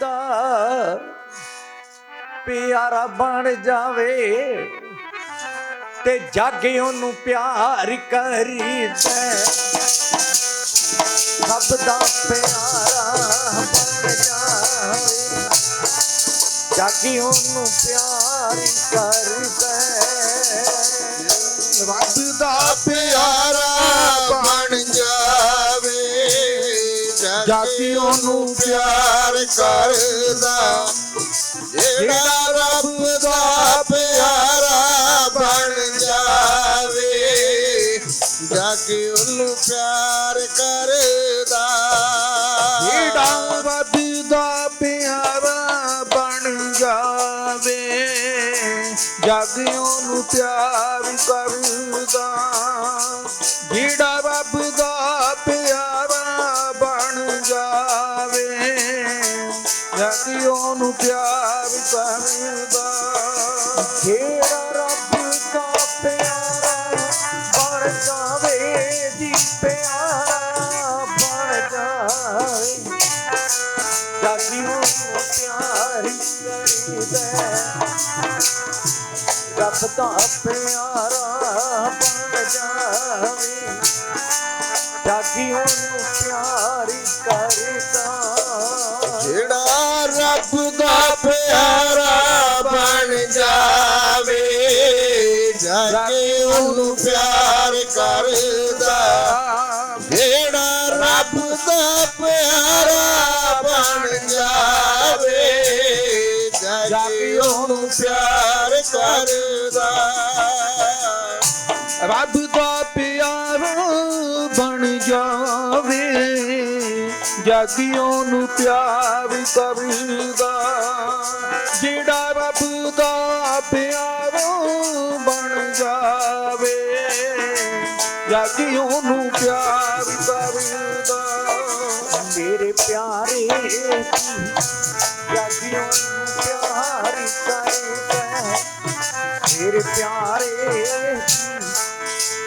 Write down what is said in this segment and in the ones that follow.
ਦਾ ਪਿਆਰਾ ਬਣ ਜਾਵੇ ਤੇ ਜੱਗ ਉਹਨੂੰ ਪਿਆਰ ਕਰੀਦਾ। ਰੱਬ ਦਾ ਪਿਆਰਾ ਬਣ ਜਾਵੇ, ਜੱਗ ਉਹਨੂੰ ਪਿਆਰ ਕਰਦਾ। ਰੱਬ ਦਾ ਜਾਤੀ ਉਹਨੂੰ ਪਿਆਰ ਕਰਦਾ। ਜਿਹੜਾ ਰੱਬ ਦਾ ਪਿਆਰਾ ਬਣ ਜਾਵੇ ਜਾਤੀ ਉਹਨੂੰ ਪਿਆਰ ਕਰਦਾ। ਜਿਹੜਾ ਰੱਬ ਦਾ ਪਿਆਰਾ ਬਣ ਜਾਵੇ ਜਗ ਉਹਨੂੰ ਪਿਆਰ ਕਰਦਾ। ਜਗ ਉਹਨੂੰ ਪਿਆਰ ਕਰਦਾ। ਜਿਹੜਾ ਰੱਬ ਦਾ ਪਿਆਰਾ ਬਣ ਜਾਵੇ ਜੀ, ਪਿਆਰਾ ਬਣ ਜਾਵੇ ਜਾਗੀ ਨੂੰ ਪਿਆਰ ਕਰੀਦਾ। ਰੱਬ ਦਾ ਪਿਆਰਾ ਬਣ ਜਾਵੇ। ਜਾਗੀ ਨੂੰ ਪਿਆਰ ਕਰਦਾ। ਰੱਬ ਦਾ ਪਿਆਰਾ ਬਣ ਜਾਵੇ ਜਾਕੇ ਉਹਨੂੰ ਪਿਆਰ ਕਰਦਾ। ਜਿਹੜਾ ਰੱਬ ਦਾ ਪਿਆਰਾ ਬਣ ਜਾਵੇ ਜਾਕੇ ਉਹਨੂੰ ਪਿਆਰ ਕਰਦਾ। ਰੱਬ ਦਾ ਜਾਗਿਓ ਨੂੰ ਪਿਆਰ ਕਰਦਾ ਜਿਹੜਾ ਰੱਬ ਦਾ ਪਿਆਰ ਬਣ ਜਾਵੇ, ਜਾਗਿਓ ਨੂੰ ਪਿਆਰ ਕਰਦਾ ਮੇਰੇ ਪਿਆਰੇ ਜਾਗਿਓ ਨੂੰ ਪਿਆਰ ਕਰਦਾ ਮੇਰੇ ਪਿਆਰੇ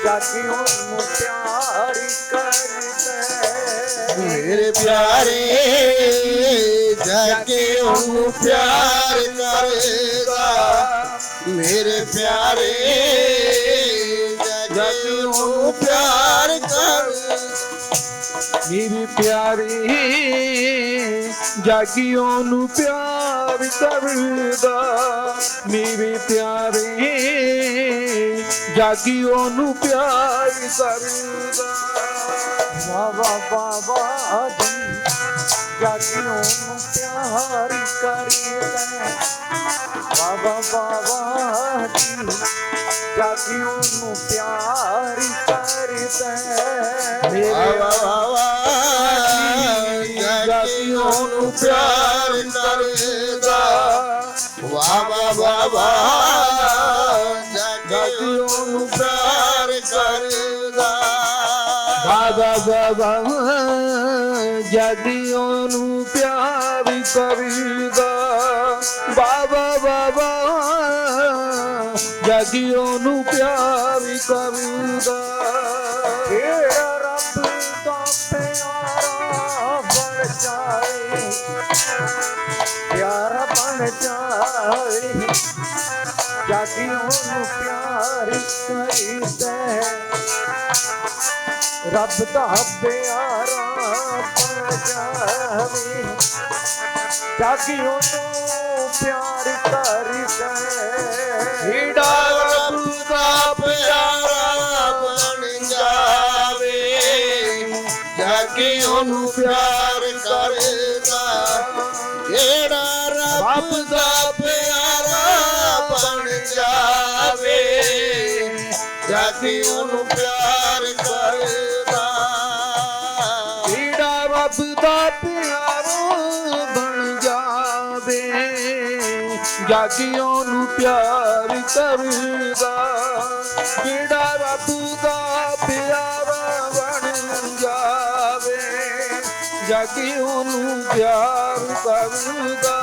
ਜਾਗੀ ਉਹਨੂੰ ਪਿਆਰ ਮੇਰੇ ਪਿਆਰੇ ਜਾਕੇ ਉਹਨੂੰ ਪਿਆਰ ਕਰਦਾ ਮੇਰੇ ਪਿਆਰੇ ਜਾਕੇ ਉਹਨੂੰ ਪਿਆਰ ਕਰਦਾ ਮੇਰੀ ਪਿਆਰੀ ਜਾਗੀ ਉਹਨੂੰ ਪਿਆਰ ਕਰਦਾ ਮੇਰੇ ਪਿਆਰੇ ਜਾਗੀ ਨੂੰ ਪਿਆਰ ਕਰਦਾ ਵਾ ਵਾ ਵਾ ਵਾ ਜੀ। ਜਾਗੀ ਉਹਨੂੰ ਪਿਆਰ ਕਰਦਾ ਵਾ ਵਾ ਵਾ ਵਾ ਜੀ। ਜਾਗੀ ਉਹਨੂੰ ਪਿਆਰ ਕਰਦਾ ਵਾ ਵਾ ਵਾ ਵਾ ਜਾਕੇ ਉਹਨੂੰ ਪਿਆਰ ਕਰਦਾ ਵਾ ਵਾ ਬਾਬਾ ਬਾਬਾ, ਜਗਿਓ ਨੂੰ ਪਿਆਰ ਕਰਦਾ। ਬਾਬਾ ਬਾਬਾ, ਜਗਿਓ ਨੂੰ ਪਿਆਰ ਕਰਦਾ। ਜਿਹੜਾ ਰੱਬ ਦਾ ਪਿਆਰਾ ਬਣ ਜਾਏ। ਪਿਆਰਾ ਬਣ ਜਾਏ। ਜਾਗਿਓ ਨੂੰ ਪਿਆਰ ਕਰਦਾ। ਰੱਬ ਦਾ ਪਿਆਰਾ ਬਣ ਜਾਵੇ ਜਾਗੀ ਉਹਨੂੰ ਪਿਆਰ ਕਰਦਾ ਜਿਹੜਾ ਰੱਬ ਦਾ ਪਿਆਰਾ ਬਣ ਜਾਵੇ। ਜਾਕੇ ਉਹਨੂੰ ਪਿਆਰ ਕਰਦਾ ਜਿਹੜਾ ਰੱਬ ਦਾ ਜਾਕੇ ਉਹਨੂੰ ਪਿਆਰ ਕਰਦਾ ਜਿਹੜਾ ਰੱਬ ਦਾ ਪਿਆਰ ਬਣ ਜਾਵੇ? ਜਾਗੀ ਉਹਨੂੰ ਪਿਆਰ ਕਰਦਾ ਜਿਹੜਾ ਰੱਬ ਦਾ ਪਿਆਰ ਬਣ ਜਾਵੇ? ਜਾਗੀ ਉਹਨੂੰ ਪਿਆਰ ਕਰਦਾ